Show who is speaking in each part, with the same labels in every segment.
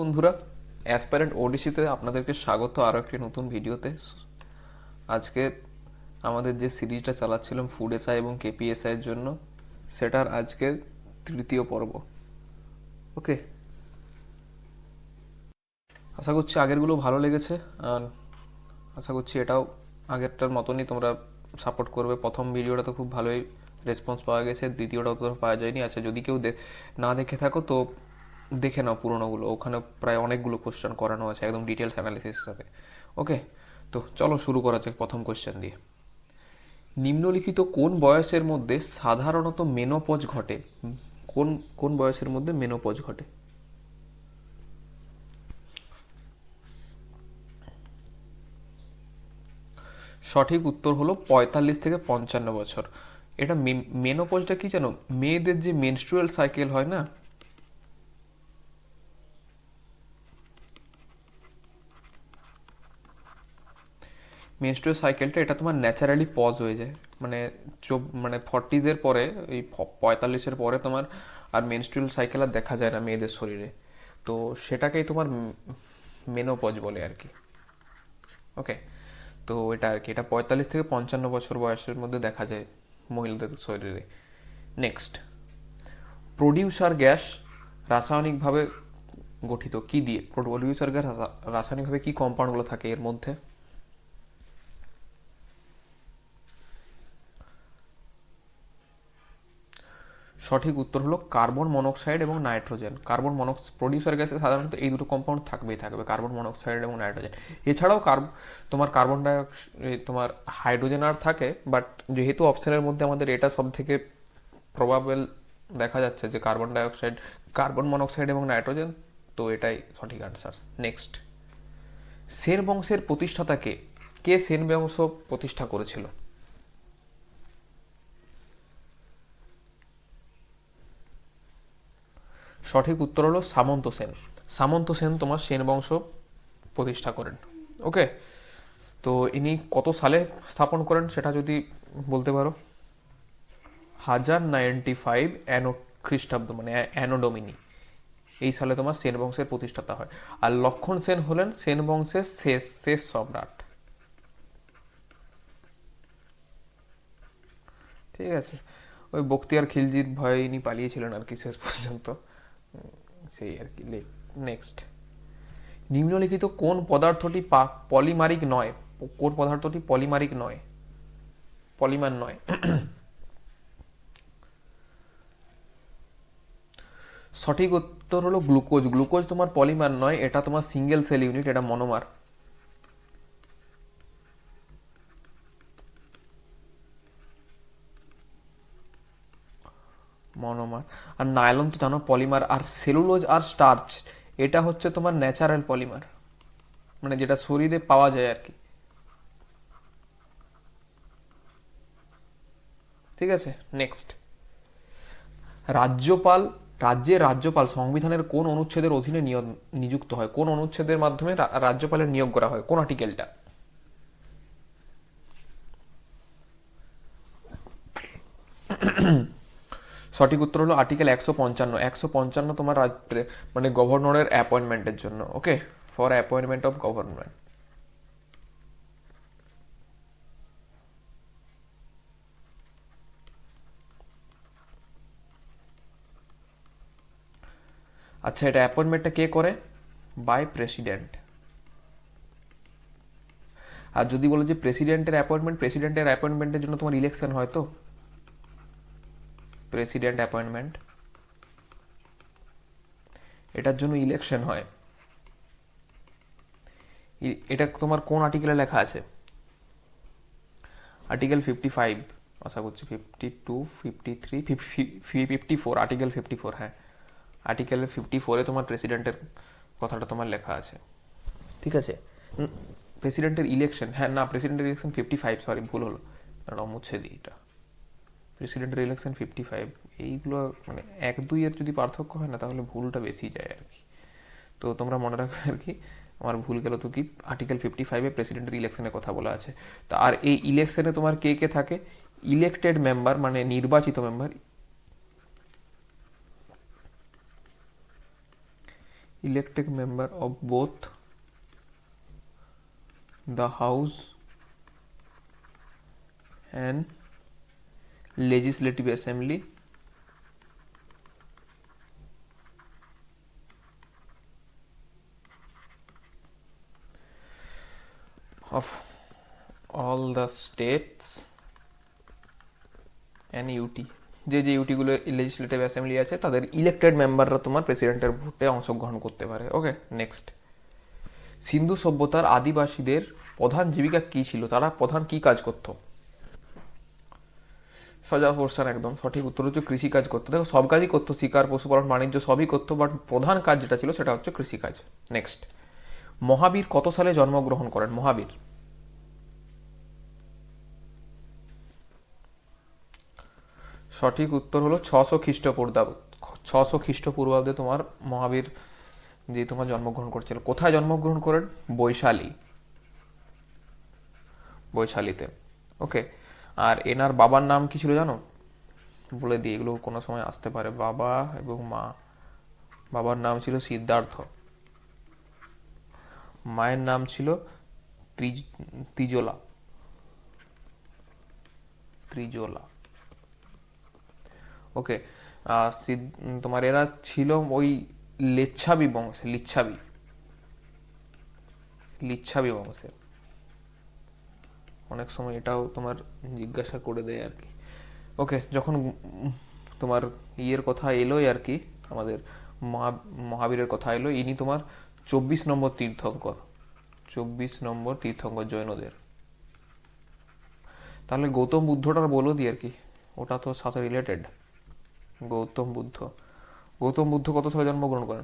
Speaker 1: বন্ধুরা অ্যাসপ্যারেন্ট ওডিসিতে আপনাদেরকে স্বাগত আরও একটি নতুন ভিডিওতে। আজকে আমাদের যে সিরিজটা চালাচ্ছিলাম ফুড এসআই এবং কেপিএসআই এর জন্য, সেটার আজকে তৃতীয় পর্ব। ওকে আশা করছি আগেরগুলো ভালো লেগেছে, আর আশা করছি এটাও আগেরটার মতনই তোমরা সাপোর্ট করবে। প্রথম ভিডিওটা তো খুব ভালোই রেসপন্স পাওয়া গেছে, দ্বিতীয়টাও তো পাওয়া যায়নি। আচ্ছা যদি কেউ না দেখে থাকো, তো দেখে নাও পুরোনোগুলো। ওখানে প্রায় অনেকগুলো কোশ্চেন করানো আছে, একদম ডিটেলস অ্যানালিসিস সাথে ওকে তো চলো শুরু করা যাক প্রথম কোশ্চেন দিয়ে। নিম্নলিখিত কোন বয়সের মধ্যে সাধারণত মেনোপজ ঘটে? কোন কোন বয়সের মধ্যে মেনোপজ ঘটে? সঠিক উত্তর হলো পঁয়তাল্লিশ থেকে পঞ্চান্ন বছর। এটা মেনোপজটা কি জানো মেয়েদের যে মেনস্ট্রুয়াল সাইকেল হয় না মেনস্ট্রুয়াল সাইকেলটা এটা তোমার ন্যাচারালি পজ হয়ে যায়। মানে চোখ মানে ফর্টিজের পরে, এই পঁয়তাল্লিশের পরে তোমার আর মেনস্ট্রুয়াল সাইকেল আর দেখা যায় না মেয়েদের শরীরে। তো সেটাকেই তোমার মেনোপজ বলে আর কি। ওকে তো এটা আর কি, এটা পঁয়তাল্লিশ থেকে পঞ্চান্ন বছর বয়সের মধ্যে দেখা যায় মহিলাদের শরীরে। নেক্সট প্রডিউসার গ্যাস রাসায়নিকভাবে গঠিত, কি দিয়ে? প্রডিউসার গ্যাস রাসায়নিকভাবে কি কম্পাউন্ডগুলো থাকে এর মধ্যে? সঠিক উত্তর হলো কার্বন মনোক্সাইড এবং নাইট্রোজেন। কার্বন মনোক্স প্রডিউসার গ্যাসে সাধারণত এই দুটো কম্পাউন্ড থাকবেই থাকবে, কার্বন মনোক্সাইড এবং নাইট্রোজেন। এছাড়াও কার্ব তোমার কার্বন ডাই তোমার হাইড্রোজেন আর থাকে বাট যেহেতু অপশনের মধ্যে আমাদের এটা সব থেকে প্রবাবেল দেখা যাচ্ছে যে কার্বন ডাইঅক্সাইড কার্বন মনোক্সাইড এবং নাইট্রোজেন, তো এটাই সঠিক আনসার নেক্সট সেন বংশের প্রতিষ্ঠাতা কে? কে সেন বংশ প্রতিষ্ঠা করেছিল? সঠিক উত্তর হলো সামন্ত সেন। সামন্ত সেন তোমার সেন বংশ প্রতিষ্ঠা করেন। ওকে তো ইনি কত সালে স্থাপন করেন সেটা যদি বলতে পারো? হাজার নাইনটি ফাইভ অ্যানো খ্রিস্টাব্দ মানে অ্যানোডোমিনি। এই সালে তোমার সেন বংশের প্রতিষ্ঠাতা হয়। আর লক্ষণ সেন হলেন সেন বংশের শেষ শেষ সম্রাট। ঠিক আছে? ওই বক্তিয়ার খিলজির ভয়ে ইনি পালিয়েছিলেন আর কি শেষ পর্যন্ত। সেই আর কি নেক্সট নিম্নলিখিত কোন পদার্থটি পলিমারিক নয়। কোন পদার্থটি পলিমারিক নয়। পলিমার নয়। সঠিক উত্তর হলো গ্লুকোজ। গ্লুকোজ তোমার পলিমার নয়, এটা তোমার সিঙ্গেল সেল ইউনিট এটা মনোমার মনোমার আর নাইলন তো জানো, পলিমার, আর সেলুলোজ, আর স্টার্চ, এটা হচ্ছে তোমার ন্যাচারাল পলিমার। মানে যেটা শরীরে পাওয়া যায় আর কি। ঠিক আছে নেক্সট রাজ্যপাল রাজ্যের রাজ্যপাল সংবিধানের কোন অনুচ্ছেদের অধীনে নিয়োগ নিযুক্ত হয়? কোন অনুচ্ছেদের মাধ্যমে রাজ্যপালের নিয়োগ করা হয়? কোন আর্টিকেলটা সঠিক উত্তর হলো আর্টিকেল একশো পঞ্চান্ন। একশো পঞ্চান্ন তোমার রাজ্যে মানে গভর্নরের অ্যাপয়েন্টমেন্টের জন্য okay for appointment of government আচ্ছা এটা অ্যাপয়েন্টমেন্টটা কে করে? বাই প্রেসিডেন্ট আর যদি বলো যে প্রেসিডেন্টের অ্যাপয়েন্টমেন্ট প্রেসিডেন্টের অ্যাপয়েন্টমেন্টের জন্য তোমার ইলেকশন হয় তো? President appointment. এটার জন্য ইলেকশন হয়। এটা তোমার কোন আর্টিকেলে লেখা আছে? আর্টিকেল ফিফটি ফাইভ, আশা করছি fifty two, fifty three fifty fifty four, article fifty four হ্যাঁ। আর্টিকেল ফিফটি ফোরে তোমার প্রেসিডেন্টের কথাটা তোমার লেখা আছে। ঠিক আছে? প্রেসিডেন্টের ইলেকশন হ্যাঁ না, প্রেসিডেন্টের ইলেকশন ফিফটি ফাইভ, সরি, ভুল হলো। মুছে দিই এটা। প্রেসিডেন্টের ইলেকশন ফিফটি ফাইভ এইগুলো মানে এক দুইয়ের যদি পার্থক্য হয় না, তাহলে ভুলটা বেশি যায় আর কি। তো তোমরা মনে রাখবে আর কি, আমার ভুল গেল তো কি? আর্টিকেল ফিফটি ফাইভে প্রেসিডেন্টের ইলেকশনের কথা বলা আছে। তা আর এই ইলেকশনে তোমার কে কে থাকে? ইলেক্টেড মেম্বার মানে নির্বাচিত member elected member of both the house and legislative assembly. Of all the states and UT যে যে ইউটিগুলো লেজিসলেটিভ অ্যাসেম্বলি আছে, তাদের ইলেক্টেড মেম্বাররা তোমার প্রেসিডেন্টের ভোটে অংশগ্রহণ করতে পারে। ওকে নেক্সট সিন্ধু সভ্যতার আদিবাসীদের প্রধান জীবিকা কি ছিল? তারা প্রধান কি কাজ করত? সজা কোশ্চেন একদম সঠিক উত্তর হচ্ছে কৃষিকাজ করতো। দেখো, সব কাজই করতো, শিকার, পশুপালন, বাণিজ্য সবই করতো বাট প্রধান কাজ যেটা ছিল সেটা হচ্ছে কৃষিকাজ। নেক্সট মহাবীর কত সালে জন্মগ্রহণ করেন? মহাবীর। সঠিক উত্তর হলো ছশো খ্রিস্টপূর্বাব্দ ছশো খ্রিস্টপূর্বাব্দে তোমার মহাবীর যে তোমার জন্মগ্রহণ করছিল। কোথায় জন্মগ্রহণ করেন? বৈশালী। বৈশালীতে। ওকে আর এনার বাবার নাম কি ছিল জানো? বলে দিই, এগুলো কোনো সময় আসতে পারে। বাবা এবং মা। বাবার নাম ছিল সিদ্ধার্থ। মায়ের নাম ছিল ত্রিজলা। ত্রিজলা। ওকে তোমার এরা ছিল ওই লিচ্ছাবি বংশে, লিচ্ছাবি। লিচ্ছাবি বংশের। অনেক সময় এটাও তোমার জিজ্ঞাসা করে দেয় আর কি। ওকে যখন তোমার ইয়ের কথা এলোই আর কি, আমাদের মহা- মহাবীরের কথা এলো, ইনি তোমার চব্বিশ নম্বর তীর্থঙ্কর। চব্বিশ নম্বর তীর্থঙ্কর জৈনদের। তাহলে গৌতম বুদ্ধটার বলো দি আর কি, ওটা তো সাথে রিলেটেড গৌতম বুদ্ধ। গৌতম বুদ্ধ কত সালে জন্মগ্রহণ করেন?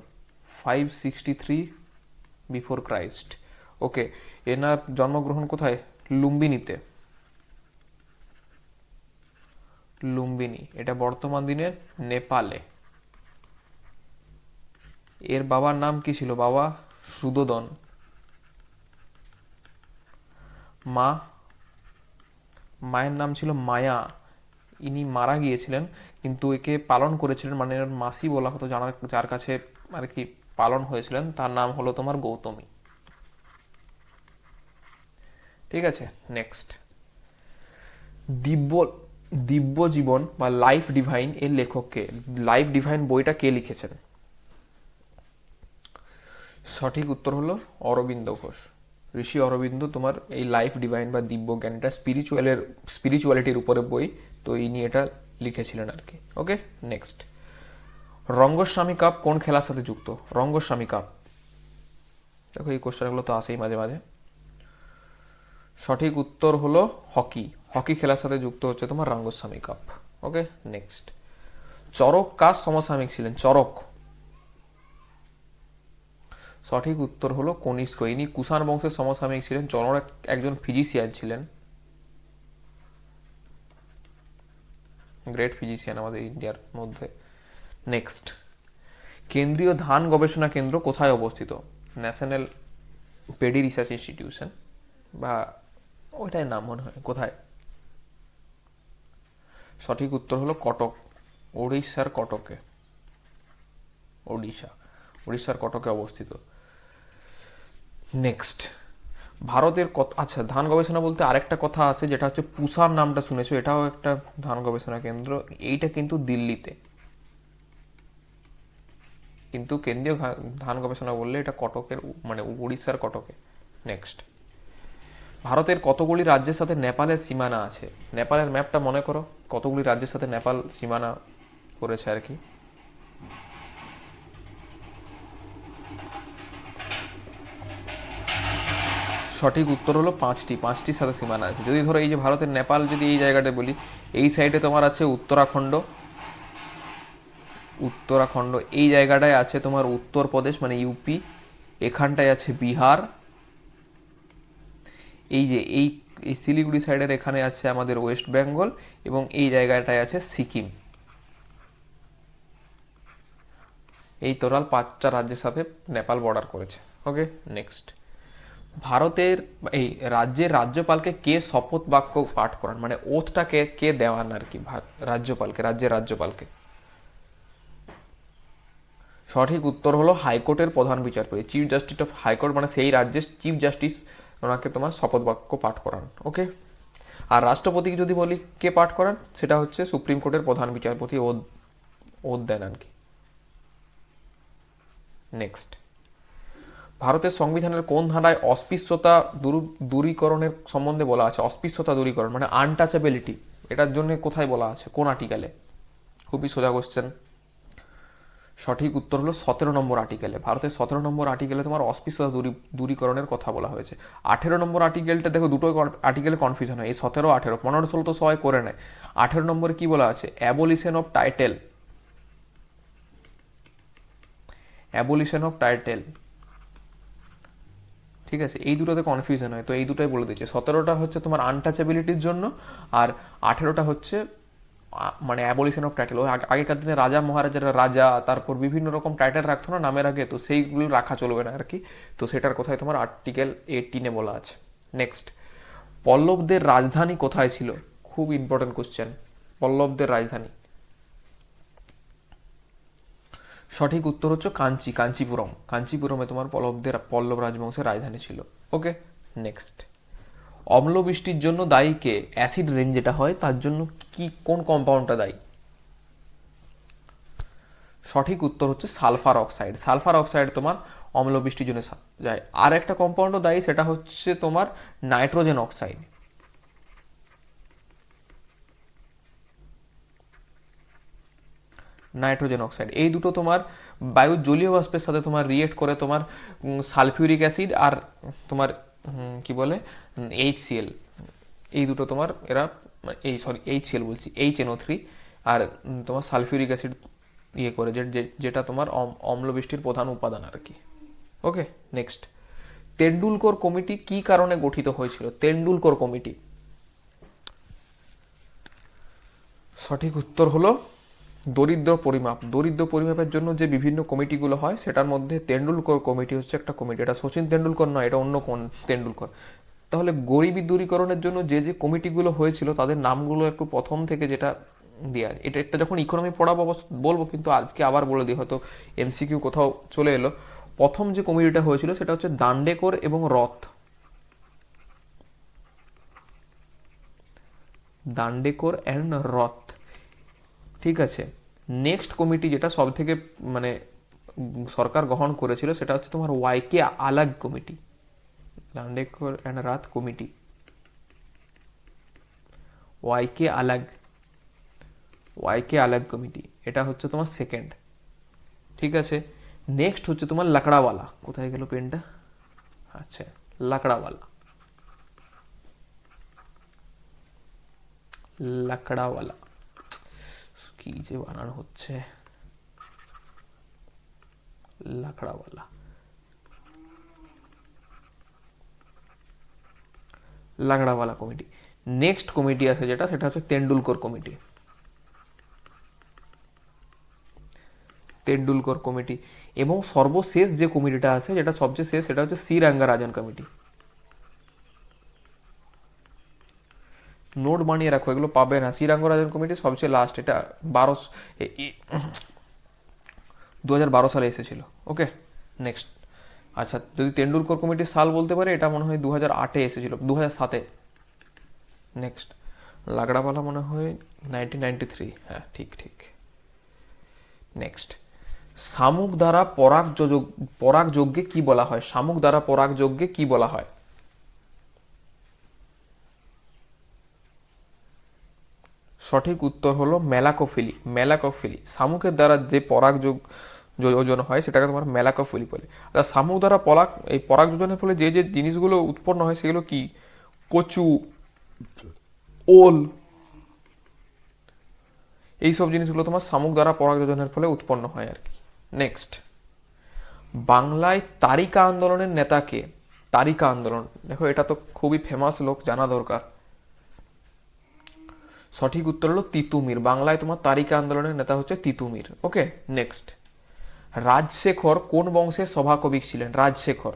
Speaker 1: Five sixty three before Christ okay এনার জন্মগ্রহণ কোথায়? লুম্বিনীতে। লুম্বিনী, এটা বর্তমান দিনের নেপালে। এর বাবার নাম কি ছিল? বাবা সুদোদন। মা, মায়ের নাম ছিল মায়া। ইনি মারা গিয়েছিলেন, কিন্তু একে পালন করেছিলেন মানে মাসি বলা হতো, যার যার কাছে আর কি পালন হয়েছিলেন, তার নাম হলো তোমার গৌতমী। ঠিক আছে? নেক্সট দিব্য দিব্য জীবন বা লাইফ ডিভাইন এর লেখককে লাইফ ডিভাইন বইটা কে লিখেছেন? সঠিক উত্তর হলো অরবিন্দ ঘোষ। ঋষি অরবিন্দ তোমার এই লাইফ ডিভাইন বা দিব্য জ্ঞানটা স্পিরিচুয়ালের স্পিরিচুয়ালিটির উপরে বই, তো ইনি এটা লিখেছিলেন আর কি। ওকে নেক্সট রঙ্গস্বামী কাপ কোন খেলার সাথে যুক্ত? রঙ্গস্বামী কাপ। দেখো এই কোশ্চেনগুলো তো আসেই মাঝে মাঝে। সঠিক উত্তর হলো হকি। হকি খেলার সাথে যুক্ত হচ্ছে তোমার Rangaswamy cup. Okay next Charak কার সমসাময়িক ছিলেন? চরক। সঠিক উত্তর হলো কনিষ্ক। ইনি কুষাণ বংশের সমসাময়িক ছিলেন। চরক একজন ফিজিশিয়ান ছিলেন। গ্রেট ফিজিশিয়ান আমাদের ইন্ডিয়ার মধ্যে। নেক্সট কেন্দ্রীয় ধান গবেষণা কেন্দ্র কোথায় অবস্থিত? ন্যাশনাল পেডি রিসার্চ ইনস্টিটিউশন বা ওইটাই নাম মনে হয়। কোথায়? সঠিক উত্তর হলো কটক উড়িষ্যার কটকে। ওড়িশা উড়িষ্যার কটকে অবস্থিত। নেক্সট ভারতের কত আচ্ছা ধান গবেষণা বলতে আরেকটা কথা আছে, যেটা হচ্ছে পুসার নামটা শুনেছো, এটাও একটা ধান গবেষণা কেন্দ্র, এইটা কিন্তু দিল্লিতে। কিন্তু কেন্দ্রীয় ধান গবেষণা বললে এটা কটকের মানে উড়িষ্যার কটকে। নেক্সট ভারতের কতগুলি রাজ্যের সাথে নেপালের সীমানা আছে? নেপালের ম্যাপটা মনে করো, কতগুলি রাজ্যের সাথে নেপাল সীমানা করেছে আর কি? সঠিক উত্তর হলো পাঁচটি, পাঁচটির সাথে সীমানা আছে। যদি ধরো এই যে ভারতের নেপাল যদি এই জায়গাটা বলি, এই সাইডে তোমার আছে উত্তরাখণ্ড। উত্তরাখণ্ড, এই জায়গাটায় আছে তোমার উত্তরপ্রদেশ মানে ইউপি। এখানটায় আছে বিহার। এই যে এই এই শিলিগুড়ি সাইডের এখানে আছে আমাদের ওয়েস্ট বেঙ্গল এবং এই জায়গাটায় আছে সিকিম। এই টোটাল পাঁচটা রাজ্যের সাথে নেপাল বর্ডার করেছে। ওকে নেক্সট ভারতের, এই রাজ্যের রাজ্যপালকে কে শপথ বাক্য পাঠ করান? মানে ওথটা কে কে দেওয়ান আর কি রাজ্যপালকে, রাজ্যের রাজ্যপালকে? সঠিক উত্তর হলো হাইকোর্টের প্রধান বিচারপতি চিফ জাস্টিস অফ হাইকোর্ট মানে সেই রাজ্যের চিফ জাস্টিস ওনাকে তোমার শপথ বাক্য পাঠ করান ওকে আর রাষ্ট্রপতিকে যদি বলি, কে পাঠ করান? সেটা হচ্ছে সুপ্রিম কোর্টের প্রধান বিচারপতি ওদ ওদ দেন আর কি। নেক্সট ভারতের সংবিধানের কোন ধারায় অস্পৃশ্যতা দূর- দূরীকরণের সম্বন্ধে বলা আছে? অস্পৃশ্যতা দূরীকরণ মানে আনটাচেবিলিটি এটার জন্য কোথায় বলা আছে? কোন আর্টিকেলে খুবই সোজা কোশ্চেন সঠিক উত্তর হলো সতেরো নম্বর আর্টিকেলে ভারতের সতেরো নম্বর আর্টিকেলে তোমার অস্পৃশ্যতা দূরী, দূরীকরণের কথা বলা হয়েছে। আঠেরো নম্বর আর্টিকেলটা দেখো দুটো আর্টিকেলে কনফিউশন হয়। এই সতেরো, আঠেরো, পনেরো, ষোলো তো সবাই করে নেয়। আঠেরো নম্বরে কি বলা আছে? Abolition of title abolition of title ঠিক আছে? এই দুটোতে কনফিউশন হয়। তো এই দুটোই বলে দিচ্ছে। সতেরোটা হচ্ছে তোমার আনটাচেবিলিটির জন্য, আর আঠেরোটা হচ্ছে মানে অ্যাবলিশন অফ টাইটেল আগেকার দিনে রাজা মহারাজারা রাজা, তারপর বিভিন্ন রকম টাইটেল রাখতো না নামের আগে, তো সেইগুলো রাখা চলবে না আর কি তো সেটার কোথায় তোমার আর্টিকেল এইটিনে বলা আছে। নেক্সট পল্লবদের রাজধানী কোথায় ছিল? খুব ইম্পর্টেন্ট কোশ্চেন পল্লবদের রাজধানী। সঠিক উত্তর হচ্ছে কাঞ্চি কাঞ্চিপুরম। কাঞ্চিপুরমে তোমার পল্লবদের পল্লব রাজবংশের রাজধানী ছিল। ওকে নেক্সট অম্ল বৃষ্টির জন্য দায়ী কে? অ্যাসিড রেন যেটা হয়, তার জন্য কি, কোন কম্পাউন্ডটা দায়ী? সঠিক উত্তর হচ্ছে সালফার অক্সাইড। সালফার অক্সাইড তোমার অম্ল বৃষ্টির জন্য যায়। আর একটা কম্পাউন্ডও দায়ী, সেটা হচ্ছে তোমার নাইট্রোজেন অক্সাইড। Nitrogen oxide. এই দুটো তোমার বায়ুর জলীয় বাষ্পের সাথে তোমার রিয়েক্ট করে তোমার সালফিউরিক অ্যাসিড আর তোমার কি বলে? এইচ সিএল এই দুটো তোমার এরা, এই সরি এইচ সিএল বলছি এইচ এনও থ্রি আর তোমার সালফিউরিক অ্যাসিড ইয়ে করে, যে- যেটা তোমার অম- অম্ল প্রধান উপাদান আর কি। ওকে নেক্সট তেন্ডুলকর কমিটি কি কারণে গঠিত হয়েছিল? তেন্ডুলকর কমিটি। সঠিক উত্তর হলো দরিদ্র পরিমাপ। দরিদ্র পরিমাপের জন্য যে বিভিন্ন কমিটিগুলো হয়, সেটার মধ্যে তেন্ডুলকর কমিটি হচ্ছে একটা কমিটি। এটা সচিন তেন্ডুলকর নয়, এটা অন্য কোন তেন্ডুলকর। তাহলে গরিবী দূরীকরণের জন্য যে যে কমিটিগুলো হয়েছিল, তাদের নামগুলো একটু প্রথম থেকে যেটা দেওয়া এটা একটা যখন ইকোনমি পড়াবো বলব, কিন্তু আজকে আবার বলে দিই, হয়তো এমসিকিউ কোথাও চলে এলো। প্রথম যে কমিটিটা হয়েছিল, সেটা হচ্ছে দান্ডেকর এবং রথ। দান্ডেকর অ্যান্ড রথ। ঠিক আছে। নেক্সট কমিটি যেটা সব থেকে মানে সরকার গ্রহণ করেছিল সেটা হচ্ছে তোমার Y K Alagh committee Dandekar and Rath committee Y K Alagh Y K Alagh committee এটা হচ্ছে তোমার সেকেন্ড ঠিক আছে। নেক্সট হচ্ছে তোমার লাকড়াওয়ালা কোথায় গেল পেনটা? আচ্ছা লাকড়াওয়ালা লাকড়াওয়ালা কি যে বানানো হচ্ছে? Lakdawala. Lakdawala committee. Next committee আছে যেটা, সেটা হচ্ছে তেন্ডুলকর কমিটি। তেন্ডুলকর কমিটি। এবং সর্বশেষ যে কমিটিটা আছে, যেটা সবচেয়ে শেষ, সেটা হচ্ছে শ্রীরাঙ্গা রাজন কমিটি। নোট বানিয়ে রাখো, এগুলো পাবে না। শ্রীরাঙ্গ রাজন কমিটি সবচেয়ে লাস্ট এটা বারো দু হাজার বারো সালে এসেছিল। ওকে নেক্সট আচ্ছা যদি তেন্ডুলকর কমিটির সাল বলতে পারে, এটা মনে হয় দু হাজার আটে এসেছিল দু হাজার সাতে। নেক্সট লাগড়াওয়ালা মনে হয় নাইনটিন নাইনটি থ্রি হ্যাঁ ঠিক ঠিক। নেক্সট শামুক দ্বারা পরাগ যোগ পরাগ যজ্ঞে কি বলা হয়? শামুক দ্বারা পরাগ যজ্ঞে কি বলা হয়? সঠিক উত্তর হলো মেলাকোফিলি মেলাকোফিলি। শামুকের দ্বারা যে পরাগ যোগ যোজন হয়, সেটাকে তোমার মেলাকোফিলি বলে। আচ্ছা শামুক দ্বারা পরাগ এই পরাগ যোজনের ফলে যে যে জিনিসগুলো উৎপন্ন হয়, সেগুলো কি? কচু, ওল। এইসব জিনিসগুলো তোমার শামুক দ্বারা পরাগ যোজনের ফলে উৎপন্ন হয় আর কি। নেক্সট বাংলায় তারিকা আন্দোলনের নেতাকে তারিকা আন্দোলন। দেখো, এটা তো খুবই ফেমাস লোক, জানা দরকার। সঠিক উত্তর হলো তিতুমির। বাংলায় তোমার তারিকা আন্দোলনের নেতা হচ্ছে তিতুমির। ওকে নেক্সট রাজশেখর কোন বংশের সভাকবি ছিলেন? রাজশেখর।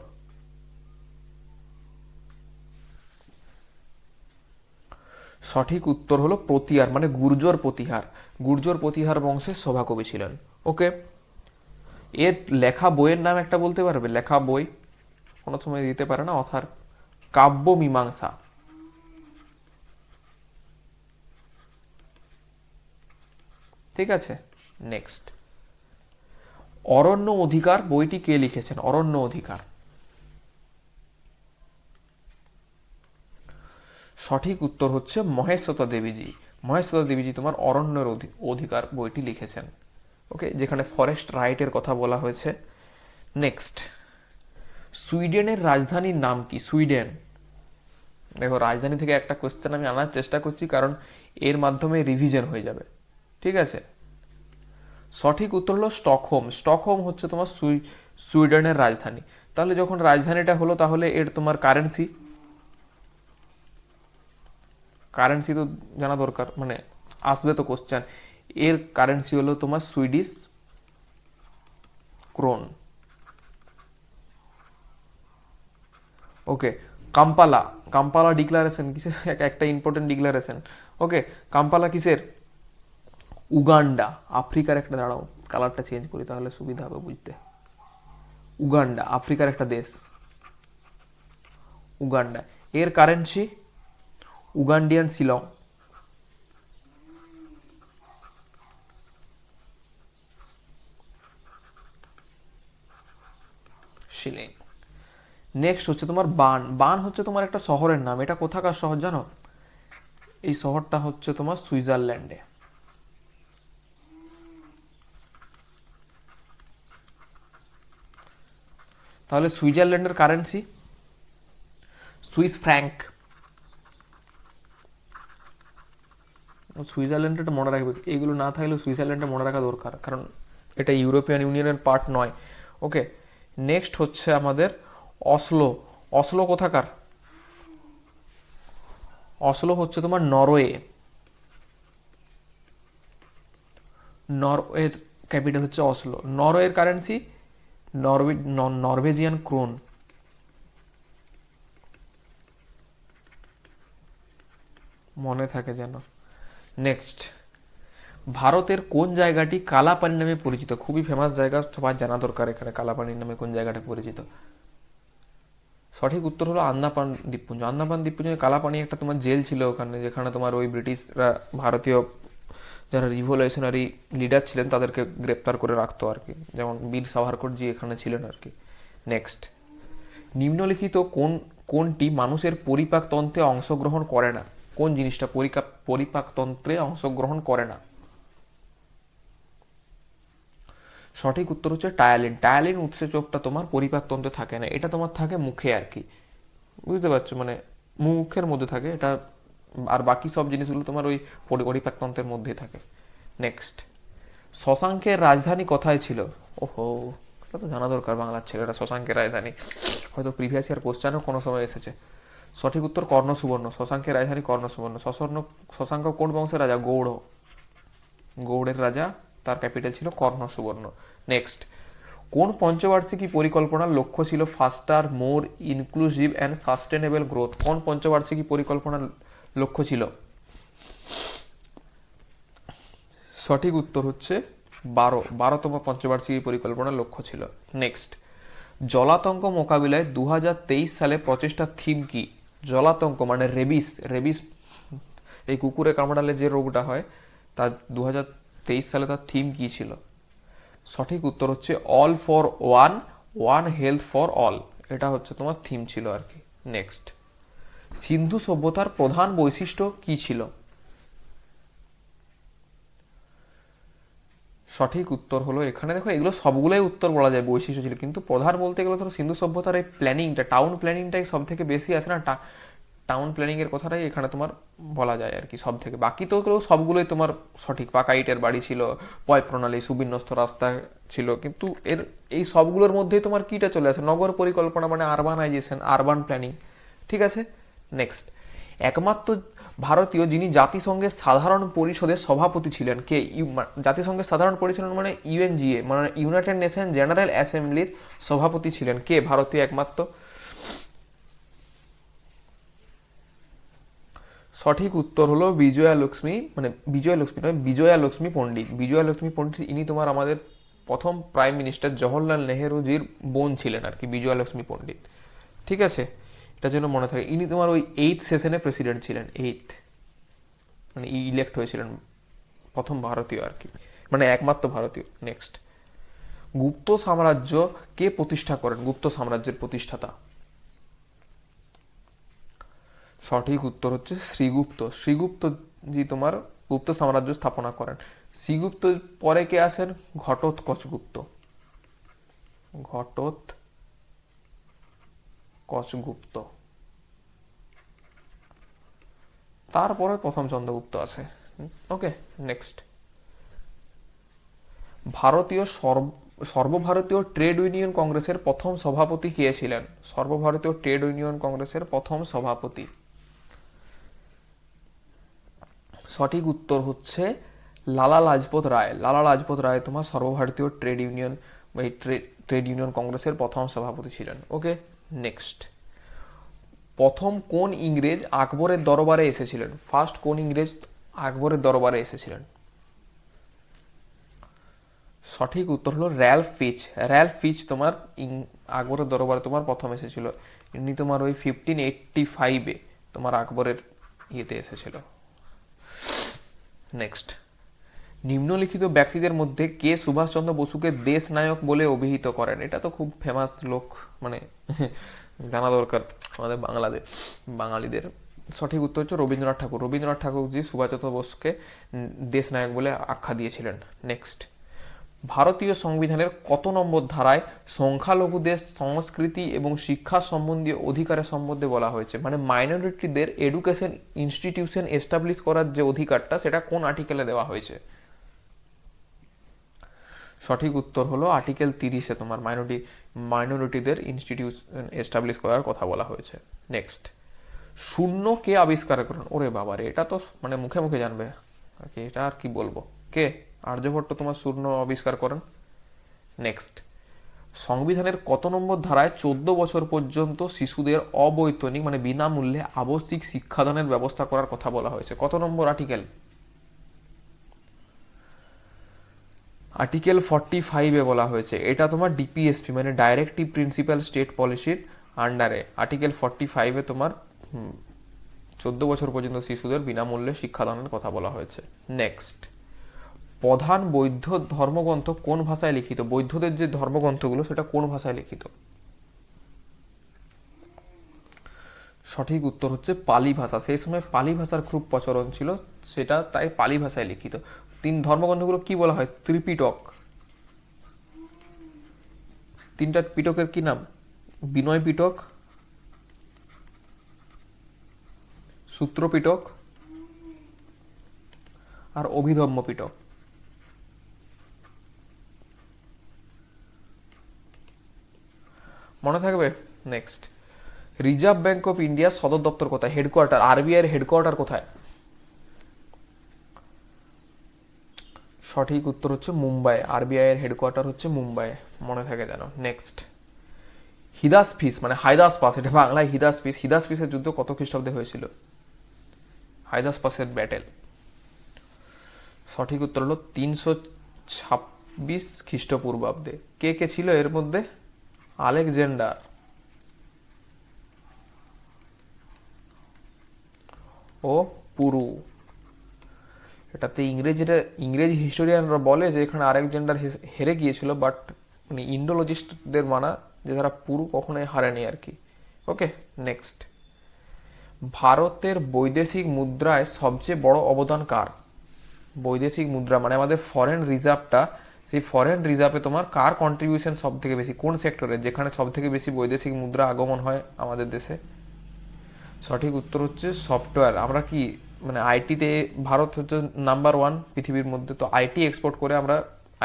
Speaker 1: সঠিক উত্তর হলো প্রতিহার মানে গুর্জর প্রতিহার। গুর্জর প্রতিহার বংশের সভাকবি ছিলেন। ওকে, এর লেখা বইয়ের নাম একটা বলতে পারবে? লেখা বই, কোনো সময় দিতে পারে না অথার কাব্য মীমাংসা। ঠিক আছে? নেক্সট অরণ্য অধিকার বইটি কে লিখেছেন? অরণ্য অধিকার। সঠিক উত্তর হচ্ছে মহেশ্বতা দেবীজি। মহেশ্বতা দেবীজি তোমার অরণ্যের অধিকার বইটি লিখেছেন। ওকে যেখানে ফরেস্ট রাইটের কথা বলা হয়েছে। নেক্সট সুইডেনের রাজধানীর নাম কি? সুইডেন। দেখো, রাজধানী থেকে একটা কোয়েশ্চেন আমি আনার চেষ্টা করছি, কারণ এর মাধ্যমে রিভিশন হয়ে যাবে। ঠিক আছে? সঠিক উত্তর হলো স্টকহোম। স্টকহোম হচ্ছে তোমার সুই- সুইডেনের রাজধানী। তাহলে যখন রাজধানীটা হলো, তাহলে এর তোমার কারেন্সি কারেন্সি তো জানা দরকার মানে আসবে তো কোশ্চেন এর কারেন্সি হলো তোমার Swedish krona. Okay, Kampala. Kampala declaration কিসের? একটা ইম্পর্টেন্ট ডিক্লারেশন ওকে, কাম্পালা কিসের? উগান্ডা, আফ্রিকার একটা দাঁড়াও কালারটা চেঞ্জ করি তাহলে সুবিধা হবে বুঝতে। উগান্ডা, আফ্রিকার একটা দেশ। উগান্ডা, এর currency Ugandan Shillong. Shilling. Next হচ্ছে তোমার বান। বান হচ্ছে তোমার একটা শহরের নাম। এটা কোথাকার শহর জানো? এই শহরটা হচ্ছে তোমার সুইজারল্যান্ডে। তাহলে সুইজারল্যান্ডের কারেন্সি সুইস ফ্র্যাঙ্ক। সুইজারল্যান্ডটা মনে রাখবে এইগুলো না থাকলেও সুইজারল্যান্ডটা মনে রাখা দরকার, কারণ এটা ইউরোপিয়ান ইউনিয়নের পার্ট নয়। ওকে নেক্সট হচ্ছে আমাদের অসলো। অসলো কোথাকার? অসলো হচ্ছে তোমার নরওয়ে। নরওয়ের ক্যাপিটাল হচ্ছে অসলো। নরওয়ের কারেন্সি নরওয়ে নরভেজিয়ান ক্রোন। মনে থাকে যেন। নেক্সট। ভারতের কোন জায়গাটি কালাপানি নামে পরিচিত? খুবই ফেমাস জায়গা, সবার জানা দরকার এখানে কালাপানি নামে কোন জায়গাটা পরিচিত। সঠিক উত্তর হলো আন্দামান দ্বীপপুঞ্জ। আন্দামান দ্বীপপুঞ্জে কালাপানি একটা তোমার জেল ছিল ওখানে, যেখানে তোমার ওই ব্রিটিশরা ভারতীয় যারা রিভলিউশনারি লিডার ছিলেন, তাদেরকে গ্রেপ্তার করে রাখতো আর কি। যেমন বীর সাভারকরজি এখানে ছিলেন আর কি। নেক্সট নিম্নলিখিত কোন, কোনটি মানুষের পরিপাকতন্ত্রে অংশগ্রহণ করে না? কোন জিনিসটা পরিকা, পরিপাকতন্ত্রে অংশগ্রহণ করে না? সঠিক উত্তর হচ্ছে টায়ালিন। টায়ালিন উৎসেচকটা তোমার পরিপাকতন্ত্রে থাকে না। এটা তোমার থাকে মুখে আর কি। বুঝতে পারছ? মানে মুখের মধ্যে থাকে। এটা আর বাকি সব জিনিসগুলো তোমার ওই পরি- পরিপাকতন্ত্রের মধ্যেই থাকে। নেক্সট শশাঙ্কের রাজধানী কোথায় ছিল? ওহো তো জানা দরকার বাংলার ছেলেরা, শশাঙ্কের রাজধানী। হয়তো প্রিভিয়াস ইয়ার কোশ্চেনও কোনো সময় এসেছে। সঠিক উত্তর কর্ণ সুবর্ণ শশাঙ্কের রাজধানী কর্ণ সুবর্ণ শশাঙ্ক শশাঙ্ক কোন বংশের রাজা? গৌড়। গৌড়ের রাজা, তার ক্যাপিটাল ছিল কর্ণ সুবর্ণ নেক্সট কোন পঞ্চবার্ষিকী পরিকল্পনার লক্ষ্য ছিল faster more inclusive and sustainable growth কোন পঞ্চবার্ষিকী পরিকল্পনার লক্ষ্য ছিল। সঠিক উত্তর হচ্ছে বারো। বারোতম পঞ্চবার্ষিকী পরিকল্পনার লক্ষ্য ছিল। নেক্সট জলাতঙ্ক মোকাবিলায় দু হাজার তেইশ সালে প্রচেষ্টার থিম কি? জলাতঙ্ক মানে রেবিস। রেবিস, এই কুকুরে কামড়ালে যে রোগটা হয়, তার দু সালে তার থিম কি ছিল? সঠিক উত্তর হচ্ছে all for one one health for all এটা হচ্ছে তোমার থিম ছিল আর কি। নেক্সট সিন্ধু সভ্যতার প্রধান বৈশিষ্ট্য কি ছিল? সঠিক উত্তর হলো এখানে দেখো, এগুলো সবগুলোই উত্তর বলা যায়, বৈশিষ্ট্য ছিল। কিন্তু প্রধান বলতে গেলে ধরো সিন্ধু সভ্যতার এই প্ল্যানিংটা টাউন প্ল্যানিংটাই সব থেকে বেশি আছে না? টাউন প্ল্যানিং এর কথাটাই এখানে তোমার বলা যায় আর কি সব থেকে বাকি তো সবগুলোই তোমার সঠিক। পাকা ইটের বাড়ি ছিল, পয় প্রণালী, সুবিন্যস্ত রাস্তা ছিল। কিন্তু এর এই সবগুলোর মধ্যেই তোমার কিটা চলে আসে? নগর পরিকল্পনা মানে আরবানাইজেশন আরবান প্ল্যানিং ঠিক আছে? নেক্সট একমাত্র ভারতীয় যিনি জাতিসংঘের সাধারণ পরিষদের সভাপতি ছিলেন কে? জাতিসংঘের সাধারণ পরিষদ মানে ইউএনজিএ মানে ইউনাইটেড নেশন জেনারেল অ্যাসেম্বলির সভাপতি ছিলেন কে? ভারতীয় একমাত্র। সঠিক উত্তর হলো বিজয়া লক্ষ্মী মানে বিজয়া লক্ষ্মী নয় বিজয়া লক্ষ্মী পণ্ডিত। বিজয়া লক্ষ্মী পণ্ডিত, ইনি তোমার আমাদের প্রথম প্রাইম মিনিস্টার জওহরলাল নেহেরুজির বোন ছিলেন আর কি বিজয়া লক্ষ্মী পণ্ডিত। ঠিক আছে? এটার যেন মনে থাকে। ইনি তোমার ওই এইথ সেশনে প্রেসিডেন্ট ছিলেন এইথ মানে ই ইলেক্ট হয়েছিলেন প্রথম ভারতীয় আর কি। মানে একমাত্র ভারতীয় নেক্সট গুপ্ত সাম্রাজ্য কে প্রতিষ্ঠা করেন? গুপ্ত সাম্রাজ্যের প্রতিষ্ঠাতা। সঠিক উত্তর হচ্ছে শ্রীগুপ্ত। শ্রীগুপ্ত জি তোমার গুপ্ত সাম্রাজ্য স্থাপনা করেন। শ্রীগুপ্ত পরে কে আসেন? ঘটোৎকচগুপ্ত। ঘটোৎ কচগুপ্ত। তারপরে প্রথম চন্দ্রগুপ্ত আছে। ওকে নেক্সট ভারতীয় সর্ব- সর্বভারতীয় ট্রেড ইউনিয়ন কংগ্রেসের প্রথম সভাপতি কে ছিলেন? সর্বভারতীয় ট্রেড ইউনিয়ন কংগ্রেসের প্রথম সভাপতি। সঠিক উত্তর হচ্ছে লালা লাজপত রায়। লালা লাজপত রায় তোমার সর্বভারতীয় ট্রেড ইউনিয়ন ট্রেড ইউনিয়ন কংগ্রেসের প্রথম সভাপতি ছিলেন। Okay next. প্রথম কোন ইংরেজ আকবরের দরবারে এসেছিলেন? ফার্স্ট কোন ইংরেজ আকবরের দরবারে এসেছিলেন? সঠিক উত্তর হলো র্যাল ফিচ। র্যাল ফিচ তোমার আকবরের দরবারে তোমার প্রথম এসেছিল। ইনি তোমার ওই ফিফটিন এইটটি ফাইভে তোমার আকবরের ইয়েতে এসেছিল। নেক্সট নিম্নলিখিত ব্যক্তিদের মধ্যে কে সুভাষচন্দ্র বসুকে দেশ নায়ক বলে অভিহিত করেন? এটা তো খুব ফেমাস লোক মানে জানা দরকার আমাদের বাংলাদেশ বাঙালিদের। সঠিক উত্তর হচ্ছে রবীন্দ্রনাথ ঠাকুর। রবীন্দ্রনাথ ঠাকুরজি সুভাষচন্দ্র বসুকে উম, দেশ নায়ক বলে আখ্যা দিয়েছিলেন। নেক্সট ভারতীয় সংবিধানের কত নম্বর ধারায় সংখ্যালঘুদের সংস্কৃতি এবং শিক্ষা সম্বন্ধীয় অধিকারের সম্বন্ধে বলা হয়েছে? মানে মাইনরিটিদের এডুকেশন ইনস্টিটিউশন এস্টাবলিশ করার যে অধিকারটা সেটা কোন আর্টিকেলে দেওয়া হয়েছে? সঠিক উত্তর হলো আর্টিকেল তিরিশে তোমার মাইনরিটি মাইনরিটিদের ইনস্টিটিউশন এস্টাবলিশ করার কথা বলা হয়েছে। নেক্সট শূন্য কে আবিষ্কার করেন? ওরে বাবা রে এটা তো মানে মুখে মুখে জানবে। আর কি, এটা আর কি বলব? কে? আর্যভট্ট তোমার শূন্য আবিষ্কার করেন। নেক্সট সংবিধানের কত নম্বর ধারায় চোদ্দ বছর পর্যন্ত শিশুদের অবৈতনিক মানে বিনামূল্যে আবশ্যিক শিক্ষাদানের ব্যবস্থা করার কথা বলা হয়েছে। কত নম্বর আর্টিকেল? আর্টিকেল ফর্টি ফাইভে বলা হয়েছে, এটা তোমার ডিপিএসপি মানে ডাইরেক্টিভ প্রিন্সিপাল স্টেট পলিসির আন্ডারে আর্টিকেল ফর্টি ফাইভে তোমার চোদ্দ বছর পর্যন্ত শিশুদের বিনামূল্যে শিক্ষাদানের কথা বলা হয়েছে। নেক্সট প্রধান বৌদ্ধ ধর্মগ্রন্থ কোন ভাষায় লিখিত? বৌদ্ধদের যে ধর্মগ্রন্থগুলো, সেটা কোন ভাষায় লিখিত? সঠিক উত্তর হচ্ছে পালি ভাষা। সেই সময় পালি ভাষার খুব প্রচলন ছিল, সেটা তাই পালি ভাষায় লিখিত। তিন ধর্মগ্রন্থগুলো কি বলা হয়? ত্রিপিটক। তিনটা পিটকের কি নাম? বিনয় পিটক সূত্র পিটক আর অভিধম্ম পিটক মনে থাকবে? Next Reserve Bank of India সদর দপ্তর কোথায়? হেডকোয়ার্টার আরবিআই এর হেডকোয়ার্টার কোথায়? সঠিক উত্তর হচ্ছে মুম্বাই। আরবিআই এর হেডকোয়ার্টার হচ্ছে মুম্বাই। মনে থাকে যেন। নেক্সট হিদাস ফিস মানে হায়দাস পাস এটা বাংলায় হিদাস ফিস হিদাস ফিসের যুদ্ধ কত খ্রিস্টাব্দে হয়েছিল? হায়দাস পাসের ব্যাটেল সঠিক উত্তর হলো তিনশো ছাব্বিশ খ্রিস্টপূর্বাব্দে। কে কে ছিল এর মধ্যে? আলেকজান্ডার। ও পুরু। এটাতে ইংরেজিরা, ইংরেজি হিস্টোরিয়ানরা বলে যে এখানে আলেকজান্ডার হেরে গিয়েছিল বাট মানে ইন্ডোলজিস্টদের মানা যে তারা পুরু কখনোই হারেনি আর কি। ওকে নেক্সট ভারতের বৈদেশিক মুদ্রায় সবচেয়ে বড় অবদান কার? বৈদেশিক মুদ্রা মানে আমাদের ফরেন রিজার্ভটা সেই ফরেন রিজার্ভে তোমার কার কন্ট্রিবিউশন সব থেকে বেশি? কোন সেক্টরে যেখানে সব থেকে বেশি বৈদেশিক মুদ্রা আগমন হয় আমাদের দেশে? সঠিক উত্তর হচ্ছে সফটওয়্যার আমরা কি মানে আইটিতে ভারত হচ্ছে নাম্বার ওয়ান পৃথিবীর মধ্যে। তো আইটি এক্সপোর্ট করে আমরা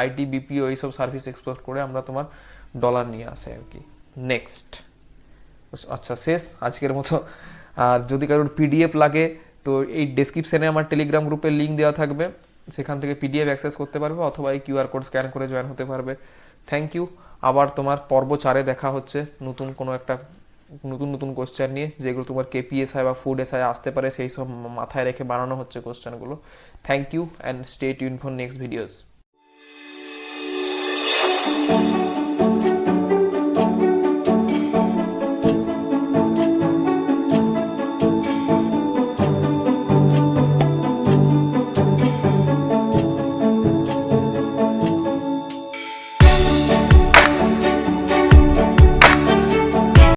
Speaker 1: আইটি বিপিও এইসব সার্ভিস এক্সপোর্ট করে আমরা তোমার ডলার নিয়ে আসে আর কি। নেক্সট আচ্ছা শেষ আজকের মতো। আর যদি কারোর পিডিএফ লাগে, তো এই ডেসক্রিপশনে আমার টেলিগ্রাম গ্রুপের লিঙ্ক দেওয়া থাকবে। সেখান থেকে পিডিএফ অ্যাক্সেস করতে পারবে, অথবা এই কিউআর কোড স্ক্যান করে জয়েন হতে পারবে। থ্যাংক ইউ আবার তোমার পর্ব চারে দেখা হচ্ছে। নতুন কোনো একটা নতুন নতুন কোশ্চেন নিয়ে, যেগুলো তোমার কেপিএসআই বা ফুড এসআই আসতে পারে, সেই সব মাথায় রেখে বানানো হচ্ছে কোশ্চেনগুলো thank you and stay tuned for next videos